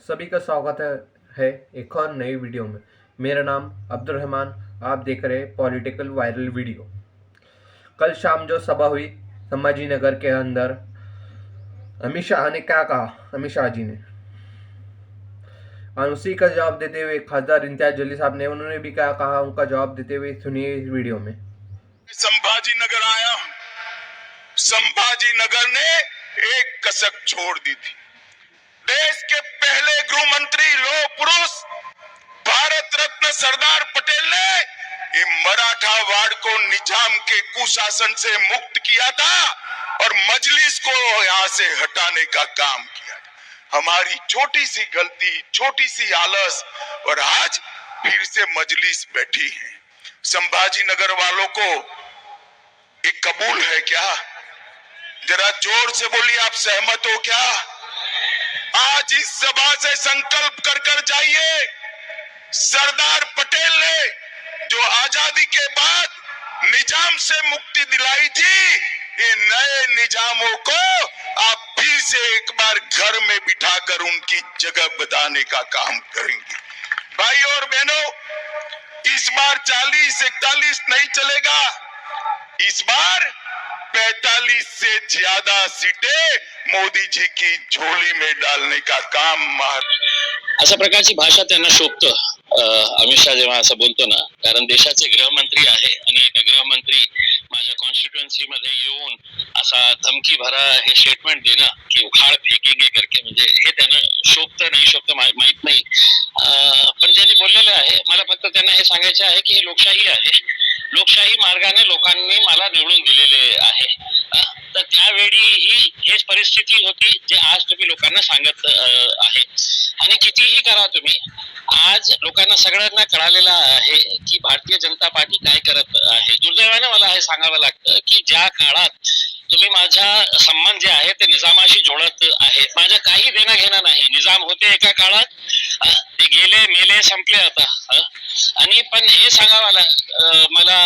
सभी का स्वागत है है एक और नई वीडियो में। मेरा नाम अब्दुल रहमान, आप देख रहे हैं पॉलिटिकल वायरल वीडियो कल शाम जो सभा हुई, संभाजी नगर के अंदर, अमित शाह ने क्या कहा? अमित शाह जी ने। उसी का जवाब देते हुए खासदार इम्तियाज़ जली साहब ने, उन्होंने भी क्या कहा? उनका जवाब देते हुए सुनिए इस वीडियो में। संभाजी नगर आया संभाजी नगर ने एक कसक छोड़ दी थी। देश पुरुष, भारत रत्न सरदार पटेल ने ये मराठा वाड़ को निज़ाम के कुशासन से मुक्त किया था और मजलिस को यहाँ से हटाने का काम किया हमारी छोटी सी गलती, छोटी सी आलस और आज फिर से मजलिस बैठी है। संभाजी नगर वालों को एक कबूल है क्या? जरा ज़ोर से बोलिए, आप सहमत हो क्या? आज इस सभा से संकल्प कर कर जाइए। सरदार पटेल ने जो आज़ादी के बाद निज़ाम से मुक्ति दिलाई थी, ये नए निजामों को आप फिर से एक बार घर में बिठाकर उनकी जगह बताने का काम करेंगे। भाई और बहनों, इस बार 40 इकतालीस नहीं चलेगा। इस बार 45 से ज्यादा सीटें मोदी जी की झोली में डालने का काम मार अशा प्रकारची भाषा त्यांना शोभत. अमित शहा जेव्हा असं बोलतो ना कारण देशाचे गृहमंत्री आहे आणि एक गृहमंत्री माझ्या कॉन्स्टिट्युएन्सी मध्ये येऊन असा धमकी भरा हे स्टेटमेंट देणं की उखाळ फेकेंगे करके म्हणजे हे त्यांना शोभतं नाही शोभतं माहीत नाही. पण त्यांनी बोललेलं आहे मला फक्त त्यांना हे सांगायचे आहे की हे लोकशाही आहे. लोकशाही मार्गाने लोकांनी मला निवडून दिलेले आहे. तर त्यावेळी ही हेच परिस्थिती होती जे आज तुम्ही लोकांना सांगत आहे. आणि कितीही करा तुम्ही आज लोकांना सगळ्यांना कळालेलं आहे की भारतीय जनता पार्टी काय करत आहे. दुर्दैवाने मला हे सांगावं लागतं की ज्या काळात तुम्ही माझा संबंध जे आहे ते निजामाशी जोडत आहे माझं काही देणं घेणं नाही. निजाम होते एका काळात ते गेले मेले संपले आता. आणि पण हे सांगावं मला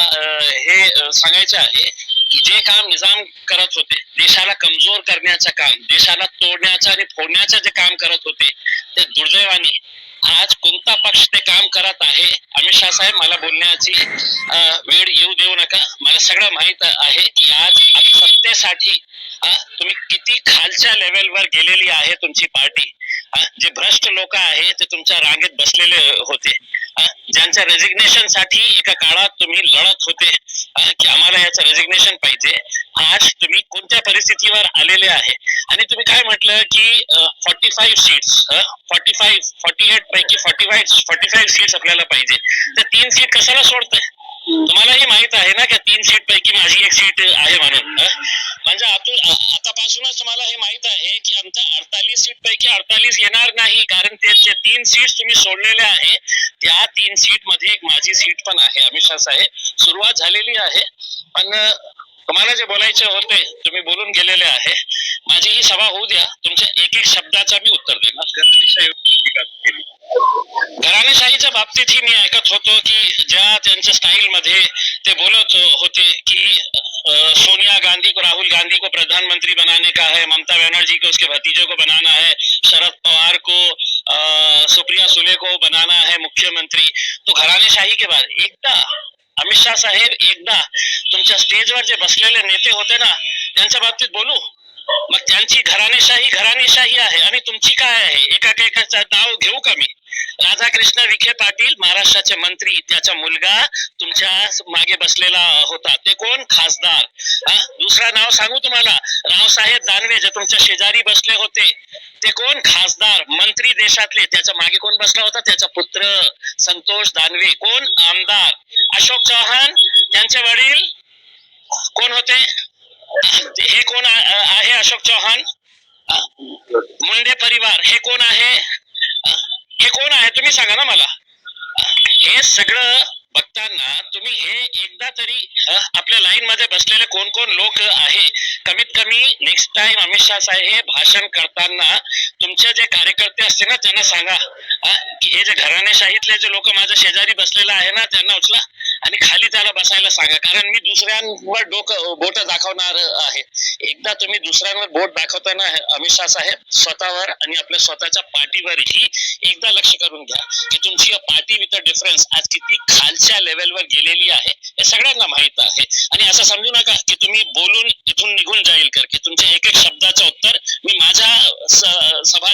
हे सांगायचं आहे जे काम निजाम करत होते देशाला कमजोर करण्याचं काम देशाला तोडण्याचं आणि फोडण्याचं जे काम करत होते ते दुर्दैवाने आज कोणता पक्ष ते काम करत आहे अमित शाह साहेब मला बोलण्याची वेळ येऊ देऊ नका. मला सगळं माहीत आहे की आज सत्तेसाठी तुम्ही किती खालच्या लेवलवर गेलेली आहे तुमची पार्टी. जे भ्रष्ट लोक आहे ते तुमच्या रांगेत बसलेले होते. ज्यांच्या रेजिग्नेशनसाठी एका काळात तुम्ही लढत होते की आम्हाला याचं रेजिग्नेशन पाहिजे. आज तुम्ही कोणत्या परिस्थितीवर आलेले आहे? आणि तुम्ही काय म्हटलं की forty five seats forty five forty eight पैकी forty five forty five seats आपल्याला पाहिजे. तर तीन सीट कशाला सोडताय? तुम्हालाही माहीत आहे ना की तीन सीट पैकी माझी एक सीट आहे म्हणून म्हणजे आतापासूनच तुम्हाला हे माहीत आहे की आमच्या अडतालीस सीट पैकी अडतालीस येणार नाही कारण त्याचे तीन सीट तुम्ही सोडलेल्या आहे. त्या तीन सीटमध्ये एक माझी सीट पण आहे अमित शाह साहेब. सुरुवात झालेली आहे पण तुम्हाला जे बोलायचे होते तुम्ही बोलून गेलेले आहे. माझी ही सभा होऊ द्या तुमच्या एक एक शब्दाचा मी उत्तर देणार. घराणेशाहीच्या बाबतीत ही मी ऐकत होतो की ज्या त्यांच्या स्टाईल मध्ये ते बोलत होते की सोनिया गांधी को राहुल गांधी को प्रधानमंत्री बनाने का है ममता बनर्जी को उसके भतीजे को बनाना है शरद पवार को सुप्रिया सुले को बनाना है मुख्यमंत्री। तो घराणेशाही के बाद एकदा अमित शाह साहेब एकदा तुमच्या स्टेजवर जे बसलेले नेते होते ना त्यांच्या बाबतीत बोलू? मग त्यांची घराणेशाही घराणेशाही आहे आणि तुमची काय आहे? एका एकाचं नाव घेऊ का मी? राधाकृष्ण विखे पाटील महाराष्ट्राचे मंत्री त्याचा मुलगा तुमच्या मागे बसलेला होता. ते कोण? खासदार. हा? दुसरा नाव सांगू तुम्हाला? रावसाहेब दानवे जे तुमच्या शेजारी बसले होते. ते कोण? खासदार. मंत्री देशातले. त्याच्यामागे कोण बसला होता? त्याचा पुत्र संतोष दानवे. कोण? आमदार. अशोक चव्हाण. त्यांचे वडील? कोण होते? हे कोण आहे अशोक चव्हाण? मुंडे परिवार. हे कोण आहे? हे कोण आहे तुम्ही सांगा ना मला. हे सगळं बघताना तुम्ही हे एकदा तरी आपल्या लाईन मध्ये बसलेले कोण कोण लोक आहे कमीत कमी नेक्स्ट टाइम अमित शाह साहेब भाषण करताना तुमचे जे कार्यकर्ते असते ना त्यांना सांगा. की हे जे घराणेशाहीतले जे लोक माझ्या शेजारी बसलेले आहे ना त्यांना उचला. आणि खाली त्याला बसायला सांगा. कारण मी दुसऱ्यांवर डोकं बोट दाखवणार आहे. एकदा तुम्ही दुसऱ्यांवर बोट दाखवताना अमित शाह साहेब स्वतःवर आणि आपल्या स्वतःच्या पाठीवरही एकदा लक्ष करून घ्या की तुमची पार्टी विथ डिफरन्स आज किती खालच्या लेवलवर गेलेली आहे हे सगळ्यांना माहीत आहे. आणि असं समजू नका की तुम्ही बोलून इथून निघून जाईल कर की तुमच्या एक एक शब्दाचं उत्तर मी माझ्या सभा